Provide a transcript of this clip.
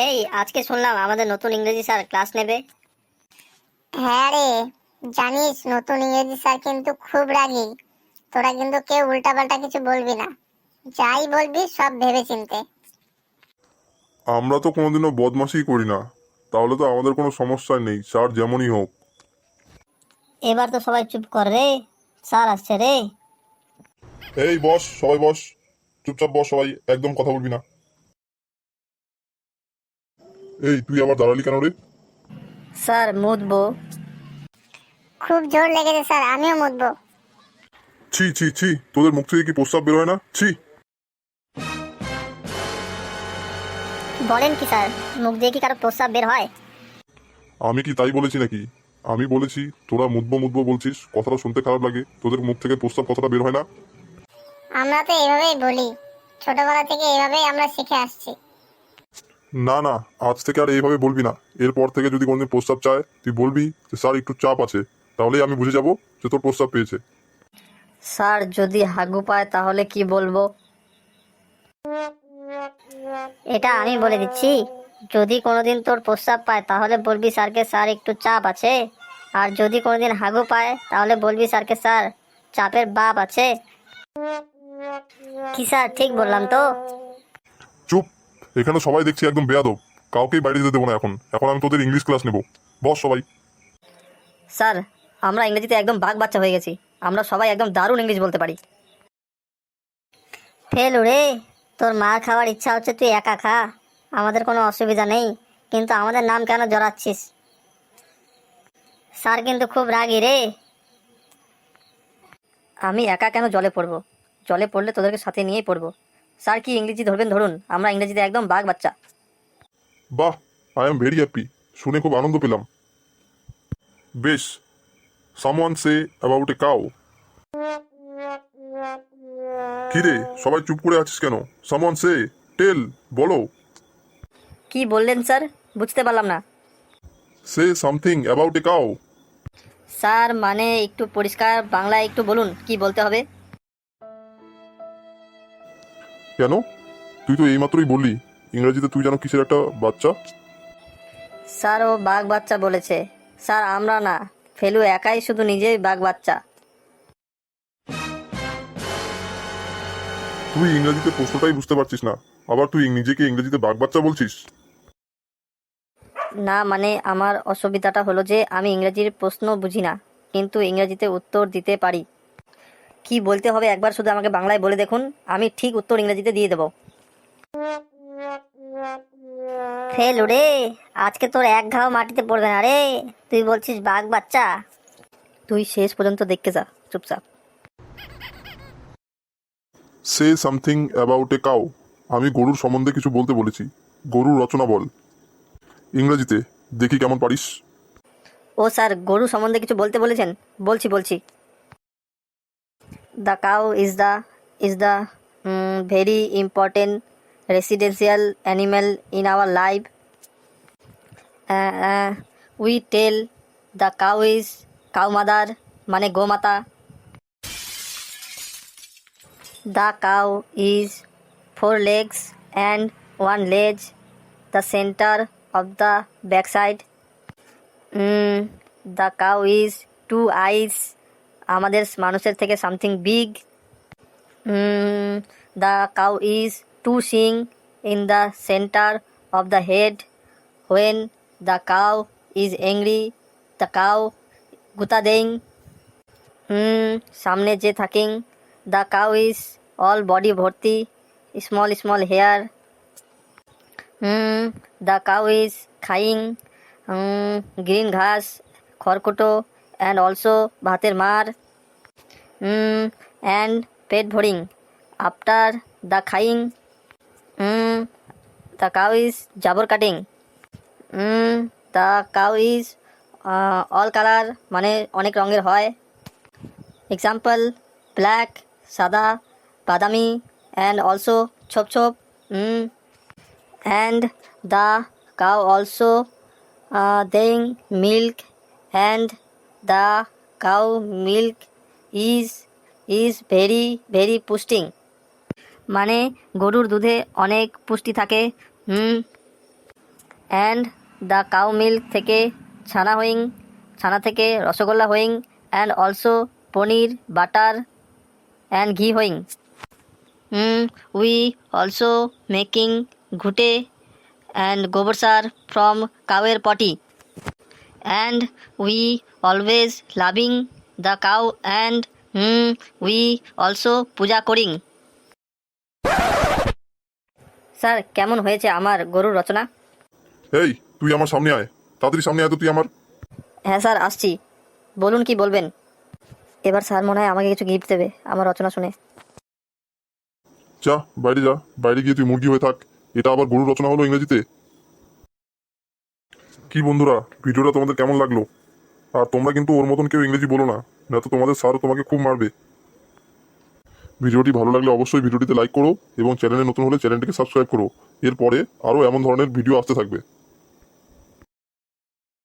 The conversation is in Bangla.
এই আজকে শুনলাম আমাদের নতুন ইংরেজি স্যার ক্লাস নেবে। হ্যাঁ রে জানিস নতুন ইংরেজি স্যার কিন্তু খুব রাগী। তোরা কিন্তু কেউ উল্টাপাল্টা কিছু বলবি না। যাই বলবি সব ভেবে চিনতে আমরা তো কোনোদিনও বদমাশি করি না। তাহলে তো আমাদের কোনো সমস্যা নেই স্যার যেমনই হোক। এবার তো সবাই চুপ কর রে স্যার আসছে রে। এই বস সবাই বস চুপচাপ বস সবাই একদম কথা বলবি না। এই তুই আবার দাঁড়ালি কেন রে? স্যার মুদবো খুব জোর লেগেছে স্যার আমিও মুতবো। ছি ছি ছি তোদের মুখ থেকে কি প্রস্তাব বের হয় না? ছি। বলেন কি স্যার মুখ দিয়ে কি কারও প্রস্তাব বের হয়? আমি কি তাই বলেছি নাকি? আমি বলেছি তোরা মুদবো মুদবো বলছিস কথাটা শুনতে খারাপ লাগে তোদের মুখ থেকে প্রস্তাব কথাটা বের হয় না? আমরা তো এভাবেই বলি ছোটবেলা থেকে এভাবেই আমরা শিখে আসছি। না না, আজ থেকে আর এইভাবে বলবি না। এরপর থেকে যদি কোনোদিন প্রস্তাব চায়, তুই বলবি যে, স্যার, একটু চাপ আছে। তাহলেই আমি বুঝে যাব যে, তোর প্রস্তাব পেয়েছে। স্যার, যদি হাগু পায়, তাহলে কি বলব? এটা আমি বলে দিচ্ছি, যদি কোনোদিন তোর প্রস্তাব পায়, তাহলে বলবি, স্যারকে, স্যার, একটু চাপ আছে। আর যদি কোনোদিন হাগু পায়, তাহলে বলবি, স্যারকে, স্যার, চাপের বাপ আছে। কি স্যার, ঠিক বললাম তো? এখানে সবাই দেখছি একদম বেয়াদব। কাউকেই বাইরে যেতে দেবো না এখন। এখন আমি তোদের ইংলিশ ক্লাস নেব। বস সবাই। স্যার আমরা ইংরেজিতে একদম বাঘ বাচ্চা হয়ে গেছি। আমরা সবাই একদম দারুণ ইংলিশ বলতে পারি। ফেল রে তোর মার খাওয়ার ইচ্ছা হচ্ছে তুই একা খা। আমাদের কোনো অসুবিধা নেই কিন্তু আমাদের নাম কেন জড়াচ্ছিস? স্যার কিন্তু খুব রাগী রে। আমি একা কেন জলে পড়ব? জলে পড়লে তোদেরকে সাথে নিয়েই পড়ব। স্যার কি ইংরেজি ধরবেন? ধরুন আমরা ইংরেজিতে একদম বাঘ বাচ্চা। বাহ আই এম ভেরি হ্যাপি শুনে খুব আনন্দ পেলাম। বেশ someone say about a cow কিরে সবাই চুপ করে আছিস কেন? সামওয়ান সে টেল বলো। কি বললেন স্যার? বুঝতে পারলাম না। Say something about a cow sir মানে একটু পরিষ্কার বাংলায় একটু বলুন কি বলতে হবে? কেন? তুই তো এইমাত্রই বললি ইংরেজিতে তুই যেন কিসের একটা বাচ্চা? স্যার ও বাঘ বাচ্চা বলেছে। স্যার আমরা না। ফেলু একাই শুধু নিজেই বাঘ বাচ্চা। তুই ইংরেজিতে প্রশ্নটাই বুঝতে পারছিস না। আবার তুই নিজেকে ইংরেজিতে বাঘ বাচ্চা বলছিস? না মানে আমার অসুবিধাটা হলো যে আমি ইংরেজির প্রশ্ন বুঝি না কিন্তু ইংরেজিতে উত্তর দিতে পারি। কি বলতে হবে একবার শুধু আমাকে বাংলায় বলে দেখুন। আমি ঠিক উত্তর ইংরেজিতে দিয়ে দেবো। ফেল রে আজকে তোর এক ঘাও মাটিতে পড়বে না রে। তুই বলছিস বাঘ বাচ্চা। তুই শেষ পর্যন্ত দেখতে যা চুপচাপ। Say something about a cow আমি গরুর সম্বন্ধে কিছু বলতে বলেছি। গরুর রচনা বল। ইংরেজিতে দেখি কেমন পারিস। ও স্যার গরু সম্বন্ধে কিছু বলতে বলেছেন? বলছি বলছি। the cow is the is the um, very important residential animal in our life. Uh, uh, we tell the cow is cow mother, mane gomata. The cow is four legs and one leg, the center of the backside. Mm, the cow is two eyes আমাদের মানুষের থেকে something big the cow is two Singh in the centre of the head when the cow is angry the cow গুতা দেইং সামনে যে থাকিং the cow is all body ভর্তি small small hair the cow is Khaing. Green ঘাস, খড়কুটো অ্যান্ড অলসো ভাতের মার। অ্যান্ড পেট ভরিং। আফটার দ্য খাইং। দ্য কাউ ইজ জাবর cutting. The cow is all colour মানে অনেক রঙের হয়। এক্সাম্পল ব্ল্যাক সাদা, বাদামি অ্যান্ড অলসো ছোপ ছোপ। And the cow also দেইং milk and the cow milk is is very very পুষ্টিং মানে গরুর দুধে অনেক পুষ্টি থাকে, hmm? And the cow milk থেকে ছানা হইং, ছানা থেকে rasgulla হইং and also paneer, butter and ghee হইং। We also making ঘুটে অ্যান্ড গোবর সার ফ্রম কাউয়ের পটি। And we always loving the cow and we also puja করিং স্যার কেমন হয়েছে আমার গরুর রচনা? এই তুই আমার সামনে আয়। তাড়াতাড়ি সামনে আয় তো তুই আমার। হ্যাঁ স্যার আসছি। বলুন কি বলবেন? এবার স্যার মনে হয় আমাকে কিছু গিফট দেবে আমার রচনা শুনে। যা বাইরে যা। বাইরে গিয়ে তুই মুরগি হয়ে থাক। এটা আবার গরুর রচনা হলো ইংরেজিতে। কি বন্ধুরা, ভিডিওটা তোমাদের কেমন লাগল? আর তোমরা কিন্তু ওর মতন কেউ ইংরেজি বলো না না তো তোমাদের স্যার তোমাকে খুব মারবে। ভিডিওটি ভালো লাগলে অবশ্যই ভিডিওটিতে লাইক করো এবং চ্যানেলে নতুন হলে চ্যানেলটিকে সাবস্ক্রাইব করো। এরপরে আরও এমন ধরনের ভিডিও আসতে থাকবে।